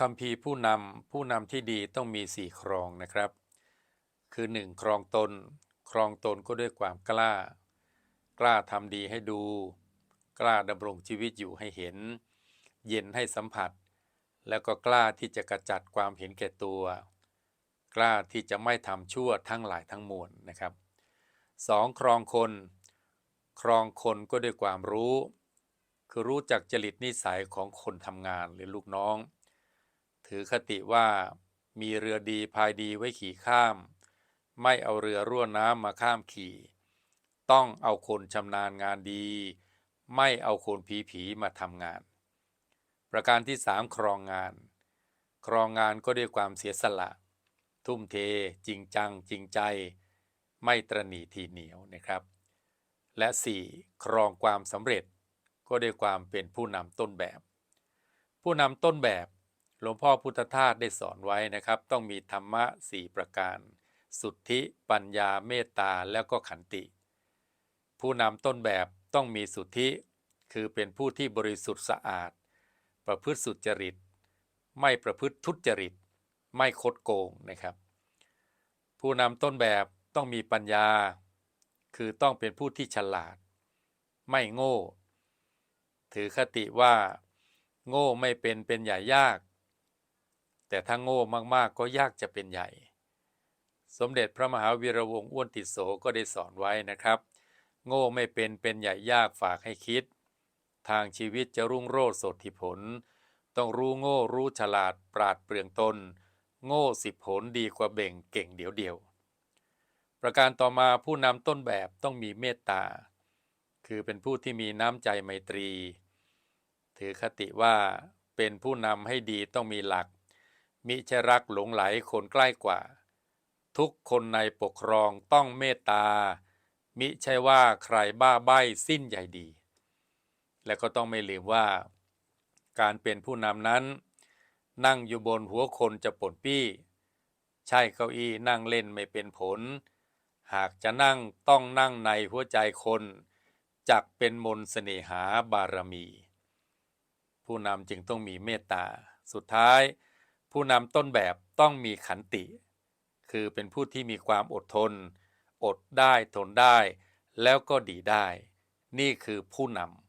คำพีผู้นำผู้นำที่ดีต้องมีสี่ครองนะครับ คือหนึ่งครองตน ครองตนก็ด้วยความกล้า กล้าทำดีให้ดู กล้าดำรงชีวิตอยู่ให้เห็น เย็นให้สัมผัส แล้วก็กล้าที่จะกระจัดความเห็นแก่ตัว กล้าที่จะไม่ทำชั่วทั้งหลายทั้งมวลนะครับสองครองคน ครองคนก็ด้วยความรู้ คือรู้จักจริตนิสัยของคนทำงานหรือลูกน้อง ถือคติว่ามีเรือดีพายดีไว้ขี่ข้าม ไม่เอาเรือรั่วน้ำมาข้ามขี่ ต้องเอาคนชำนาญงานดี ไม่เอาคนผีผีมาทำงาน ประการที่สามครองงาน ครองงานก็ด้วยความเสียสละ ทุ่มเท จริงจัง จริงใจ ไม่ตรณีทีเหนียวนะครับ และ 4. ครองความสำเร็จก็ด้วยความเป็นผู้นำต้นแบบ ผู้นำต้นแบบ หลวงพ่อพุทธทาสได้สอนไว้นะครับ ต้องมีธรรมะสี่ประการ สุทธิปัญญาเมตตาแล้วก็ขันติ ผู้นำต้นแบบต้องมีสุทธิ คือเป็นผู้ที่บริสุทธิ์สะอาด ประพฤติสุจริต ไม่ประพฤติทุจริต ไม่คดโกงนะครับ ผู้นำต้นแบบต้องมีปัญญา คือต้องเป็นผู้ที่ฉลาด ไม่โง่ ถือคติว่า โง่ไม่เป็นเป็นใหญ่ยาก แต่ถ้าโง่มากๆก็ยากจะเป็นใหญ่ สมเด็จพระมหาวีระวงศ์อ้วนติโสก็ได้สอนไว้นะครับ โง่ไม่เป็นเป็นใหญ่ยากฝากให้คิด ทางชีวิตจะรุ่งโรจน์สดที่ผล ต้องรู้โง่รู้ฉลาดปราดเปรื่องตน โง่สิบผลดีกว่าเบ่งเก่งเดียวเดียว ประการต่อมาผู้นำต้นแบบต้องมีเมตตา คือเป็นผู้ที่มีน้ำใจไมตรี ถือคติว่าเป็นผู้นำให้ดีต้องมีหลัก มิใช่รักหลงไหลคนใกล้กว่า ทุกคนในปกครองต้องเมตตา มิใช่ว่าใครบ้าใบ้สิ้นใหญ่ดี และก็ต้องไม่ลืมว่า การเป็นผู้นำนั้น นั่งอยู่บนหัวคนจะปนปี้ ใช่เก้าอี้นั่งเล่นไม่เป็นผล หากจะนั่งต้องนั่งในหัวใจคนจักเป็นมนต์เสน่หาบารมี ผู้นำจึงต้องมีเมตตา สุดท้าย ผู้นำต้นแบบต้องมีขันติ คือเป็นผู้ที่มีความอดทน อดได้ทนได้ แล้วก็ดีได้ นี่คือผู้นำ